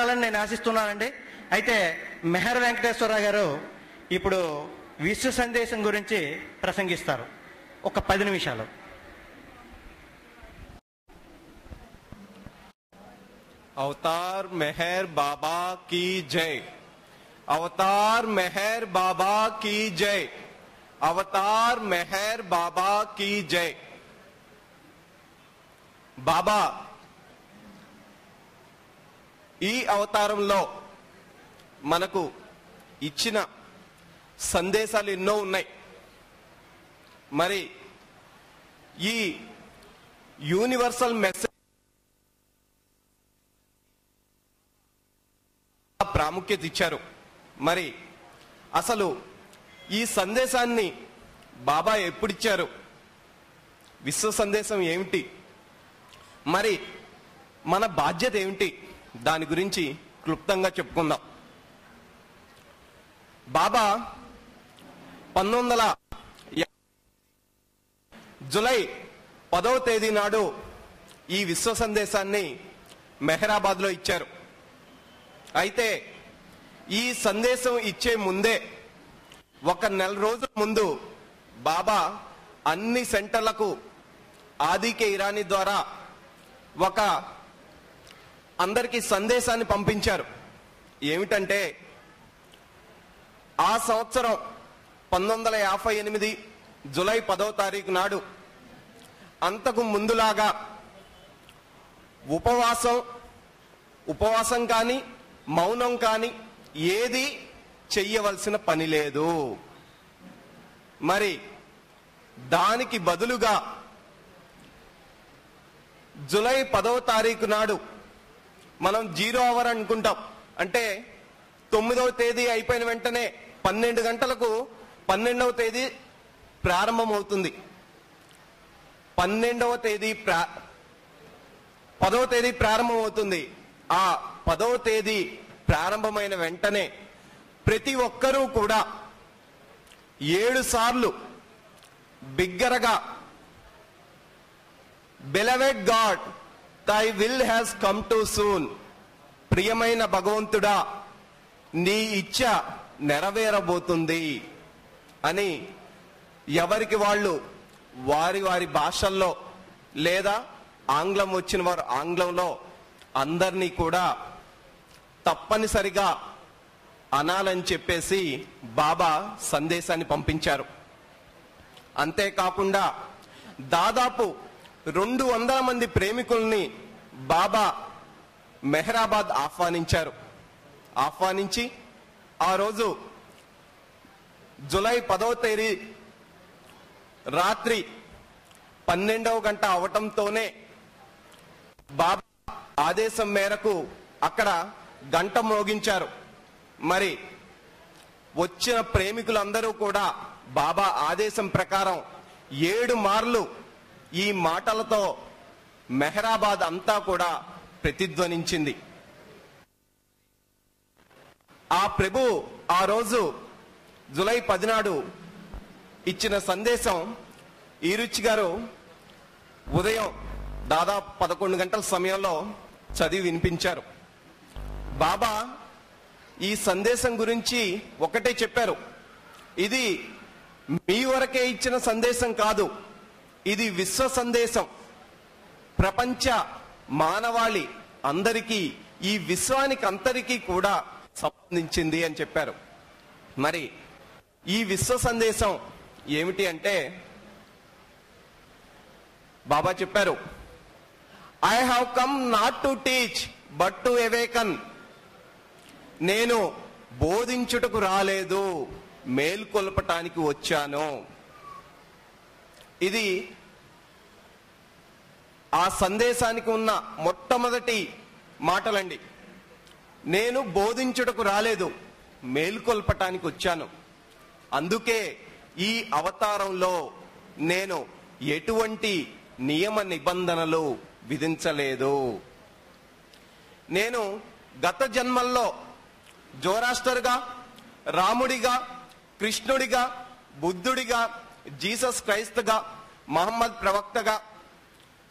చేయాలని నేను ఆశిస్తున్నానండి. అయితే మెహర్ వెంకటేశ్వరరావు గారు ఇప్పుడు విశ్వ సందేశం గురించి ప్రసంగిస్తారు. ఒక పది నిమిషాలు. అవతార్ మెహర్ బాబా కీ జై. అవతార్ మెహర్ బాబా కీ జై. అవతార్ మెహర్ బాబా కీ జై. బాబా ఈ అవతారంలో మనకు ఇచ్చిన సందేశాలు ఎన్నో ఉన్నాయి. మరి ఈ యూనివర్సల్ మెసేజ్ ప్రాముఖ్యత ఇచ్చారు. మరి అసలు ఈ సందేశాన్ని బాబా ఎప్పుడిచ్చారు విశ్వ సందేశం ఏమిటి? మరి మన బాధ్యత ఏమిటి? దాని గురించి క్లుప్తంగా చెప్పుకుందాం. బాబా పంతొమ్మిది వందల జులై పదవ తేదీ నాడు ఈ విశ్వ సందేశాన్ని మెహరాబాద్లో ఇచ్చారు. అయితే ఈ సందేశం ఇచ్చే ముందే ఒక నెల రోజుల ముందు బాబా అన్ని సెంటర్లకు ఆదికే ఇరానీ ద్వారా ఒక అందరికీ సందేశాన్ని పంపించారు. ఏమిటంటే ఆ సంవత్సరం పంతొమ్మిది యాభై ఎనిమిది జులై పదవ తారీఖు నాడు అంతకు ముందులాగా ఉపవాసం ఉపవాసం కానీ మౌనం కానీ ఏది చెయ్యవలసిన పని లేదు. మరి దానికి బదులుగా జులై పదవ తారీఖు నాడు మనం జీరో అవర్ అనుకుంటాం. అంటే తొమ్మిదవ తేదీ అయిపోయిన వెంటనే పన్నెండు గంటలకు పన్నెండవ తేదీ ప్రారంభమవుతుంది. పన్నెండవ తేదీ ప్రా పదవ తేదీ ప్రారంభమవుతుంది. ఆ పదవ తేదీ ప్రారంభమైన వెంటనే ప్రతి ఒక్కరూ కూడా ఏడు సార్లు బిగ్గరగా beloved god thy will has come to soon ప్రియమైన భగవంతుడా నీ ఇచ్చ నెరవేరబోతుంది అని ఎవరికి వాళ్ళు వారి వారి భాషల్లో లేదా ఆంగ్లం వచ్చిన వారు ఆంగ్లంలో అందరినీ కూడా తప్పనిసరిగా అనాలని చెప్పేసి బాబా సందేశాన్ని పంపించారు. అంతేకాకుండా దాదాపు రెండు వందల మంది ప్రేమికుల్ని బాబా మెహరాబాద్ ఆహ్వానించారు. ఆహ్వానించి ఆ రోజు జులై పదవ తేదీ రాత్రి పన్నెండవ గంట అవటంతోనే బాబా ఆదేశం మేరకు అక్కడ గంట మోగించారు. మరి వచ్చిన ప్రేమికులందరూ కూడా బాబా ఆదేశం ప్రకారం ఏడు మార్లు ఈ మాటలతో మెహరాబాద్ అంతా కూడా ప్రతిధ్వనించింది. ఆ ప్రభు ఆ రోజు జులై పదినాడు ఇచ్చిన సందేశం ఈరుచి గారు ఉదయం దాదాపు పదకొండు గంటల సమయంలో చదివి వినిపించారు. బాబా ఈ సందేశం గురించి ఒకటే చెప్పారు. ఇది మీ వరకే ఇచ్చిన సందేశం కాదు. ఇది విశ్వ సందేశం. ప్రపంచ మానవాళి అందరికీ ఈ విశ్వానికి అందరికీ కూడా సంబంధించింది అని చెప్పారు. మరి ఈ విశ్వ సందేశం ఏమిటి అంటే బాబా చెప్పారు I have come not to teach but to awaken నేను బోధించుటకు రాలేదు మేల్కొల్పటానికి వచ్చాను. ఇది ఆ సందేశానికి ఉన్న మొట్టమొదటి మాటలండి. నేను బోధించుటకు రాలేదు మేల్కొల్పటానికి వచ్చాను. అందుకే ఈ అవతారంలో నేను ఎటువంటి నియమ నిబంధనలు విధించలేదు. నేను గత జన్మల్లో జోరాస్టర్గా రాముడిగా కృష్ణుడిగా బుద్ధుడిగా జీసస్ క్రైస్తగా మహమ్మద్ ప్రవక్తగా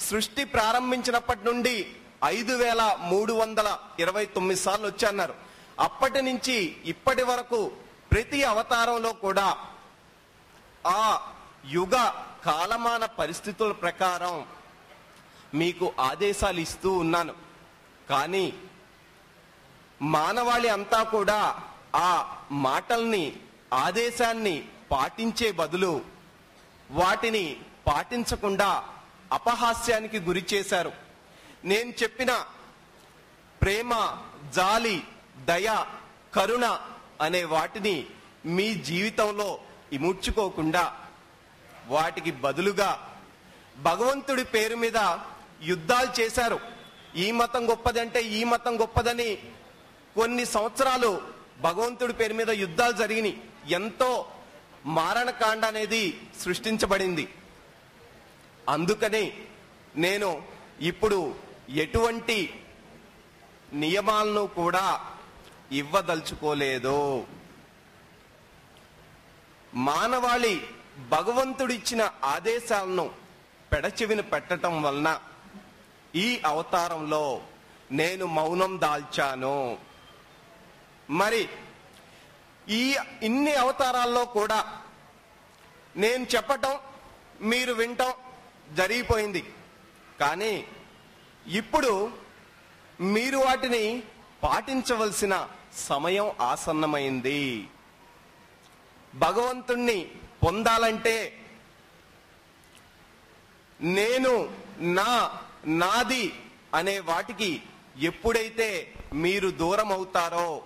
సృష్టి ప్రారంభించినప్పటి నుండి ఐదు వేల మూడు వందల ఇరవై తొమ్మిది సార్లు వచ్చన్నారు. అప్పటి నుంచి ఇప్పటి వరకు ప్రతి అవతారంలో కూడా ఆ యుగ కాలమాన పరిస్థితుల ప్రకారం మీకు ఆదేశాలు ఇస్తూ ఉన్నాను. కానీ మానవాళి అంతా కూడా ఆ మాటల్ని ఆదేశాన్ని పాటించే బదులు వాటిని పాటించకుండా అపహాస్యానికి గురి చేశారు. నేను చెప్పిన ప్రేమ జాలి దయ కరుణ అనే వాటిని మీ జీవితంలో ఇముడ్చుకోకుండా వాటికి బదులుగా భగవంతుడి పేరు మీద యుద్ధాలు చేశారు. ఈ మతం గొప్పదంటే ఈ మతం గొప్పదని కొన్ని సంవత్సరాలు భగవంతుడి పేరు మీద యుద్ధాలు జరిగినాయి. ఎంతో మారణకాండ అనేది సృష్టించబడింది. అందుకని నేను ఇప్పుడు ఎటువంటి నియమాలను కూడా ఇవ్వదలుచుకోలేదు. మానవాళి భగవంతుడిచ్చిన ఆదేశాలను పెడచెవిన పెట్టడం వలన ఈ అవతారంలో నేను మౌనం దాల్చాను. మరి ఈ ఇన్ని అవతారాల్లో కూడా నేను చెప్పటం మీరు వింటం జరిగిపోయింది. కానీ ఇప్పుడు మీరు వాటిని పాటించవలసిన సమయం ఆసన్నమైంది. భగవంతుణ్ణి పొందాలంటే నేను నా నాది అనే వాటికి ఎప్పుడైతే మీరు దూరం అవుతారో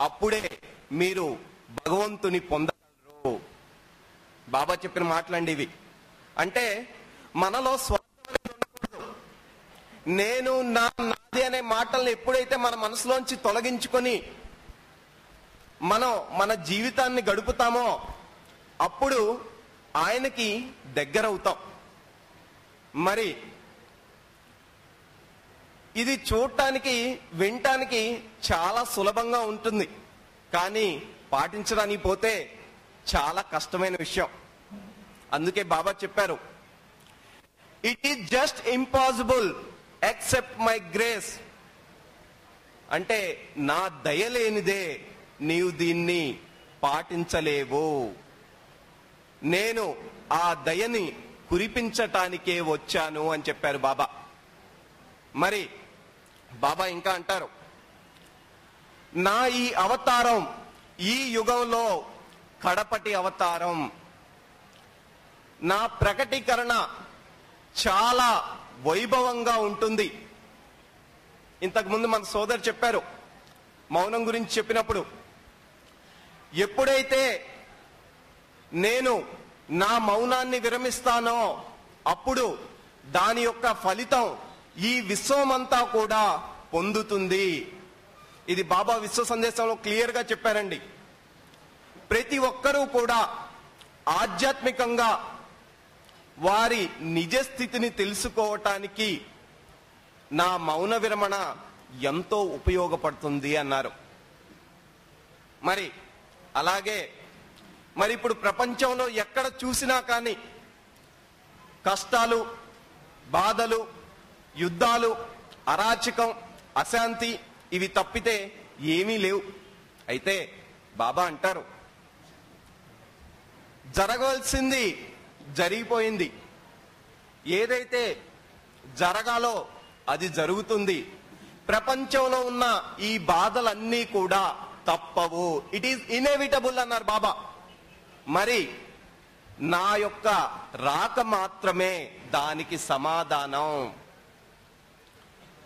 అప్పుడే మీరు భగవంతుని పొందగలరు. బాబా చెప్పిన మాటలండి ఇవి. అంటే మనలో స్వార్థం నేను నా నాది అనే మాటల్ని ఎప్పుడైతే మన మనసులోంచి తొలగించుకొని మనం మన జీవితాన్ని గడుపుతామో అప్పుడు ఆయనకి దగ్గరవుతాం. మరి ఇది చూడటానికి వినటానికి చాలా సులభంగా ఉంటుంది. కానీ పాటించడానికి పోతే చాలా కష్టమైన విషయం. అందుకే బాబా చెప్పారు it is just impossible except my grace అంటే నా దయ లేనిదే నీవు దీన్ని పాటించలేవు. నేను ఆ దయని కురిపించటానికే వచ్చాను అని చెప్పారు బాబా. మరి బాబా ఇంకా అంటారు నా ఈ అవతారం ఈ యుగంలో కడపటి అవతారం. నా ప్రకటీకరణ చాలా వైభవంగా ఉంటుంది. ఇంతకుముందు మన సోదరు చెప్పారు మౌనం గురించి చెప్పినప్పుడు ఎప్పుడైతే నేను నా మౌనాన్ని విరమిస్తానో అప్పుడు దాని యొక్క ఫలితం ఈ విశ్వమంతా కూడా పొందుతుంది. ఇది బాబా విశ్వ సందేశంలో క్లియర్గా చెప్పారండి. ప్రతి ఒక్కరూ కూడా ఆధ్యాత్మికంగా వారి నిజ స్థితిని తెలుసుకోవటానికి నా మౌన విరమణ ఎంతో ఉపయోగపడుతుంది అన్నారు. మరి అలాగే మరి ఇప్పుడు ప్రపంచంలో ఎక్కడ చూసినా కానీ కష్టాలు బాధలు యుద్ధాలు అరాచకం అశాంతి ఇవి తప్పితే ఏమీ లేవు. అయితే బాబా అంటారు జరగవలసింది జరిగిపోయింది. ఏదైతే జరగాలో అది జరుగుతుంది. ప్రపంచంలో ఉన్న ఈ బాధలన్నీ కూడా తప్పవు. ఇట్ ఈస్ ఇన్ఎవిటబుల్ అన్నారు బాబా. మరి నా యొక్క రాక మాత్రమే దానికి సమాధానం.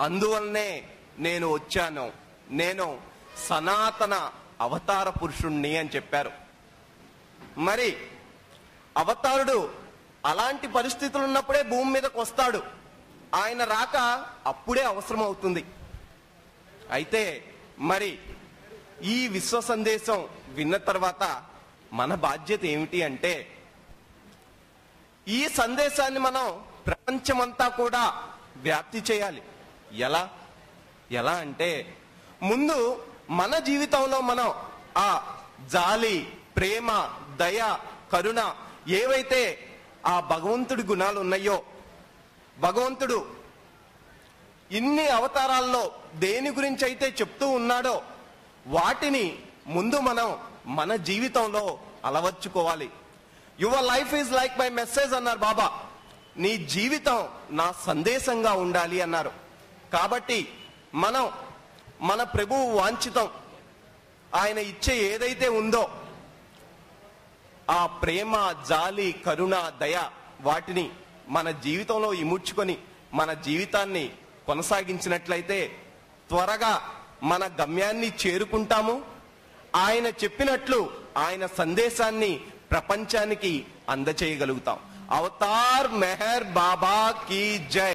అందువల్లనే నేను వచ్చాను. నేను సనాతన అవతార పురుషుణ్ణి అని చెప్పారు. మరి అవతారుడు అలాంటి పరిస్థితులు ఉన్నప్పుడే భూమి మీదకి వస్తాడు. ఆయన రాక అప్పుడే అవసరం అవుతుంది అయితే మరి ఈ విశ్వ సందేశం విన్న తర్వాత మన బాధ్యత ఏమిటి అంటే ఈ సందేశాన్ని మనం ప్రపంచమంతా కూడా వ్యాప్తి చేయాలి. ఎలా? ఎలా అంటే ముందు మన జీవితంలో మనం ఆ జాలి ప్రేమ దయ కరుణ ఏవైతే ఆ భగవంతుడి గుణాలు ఉన్నాయో భగవంతుడు ఇన్ని అవతారాల్లో దేని గురించి అయితే చెప్తూ ఉన్నాడో వాటిని ముందు మనం మన జీవితంలో అలవర్చుకోవాలి. Your life is like my message అన్నారు బాబా. నీ జీవితం నా సందేశంగా ఉండాలి అన్నారు. కాబట్టి మనం మన ప్రభువు వాంఛితం. ఆయన ఇచ్చే ఏదైతే ఉందో ఆ ప్రేమ జాలి కరుణ దయ వాటిని మన జీవితంలో ఇముడ్చుకొని మన జీవితాన్ని కొనసాగించినట్లయితే త్వరగా మన గమ్యాన్ని చేరుకుంటాము. ఆయన చెప్పినట్లు ఆయన సందేశాన్ని ప్రపంచానికి అందచేయగలుగుతాం. అవతార్ మెహర్ బాబా కీ జై.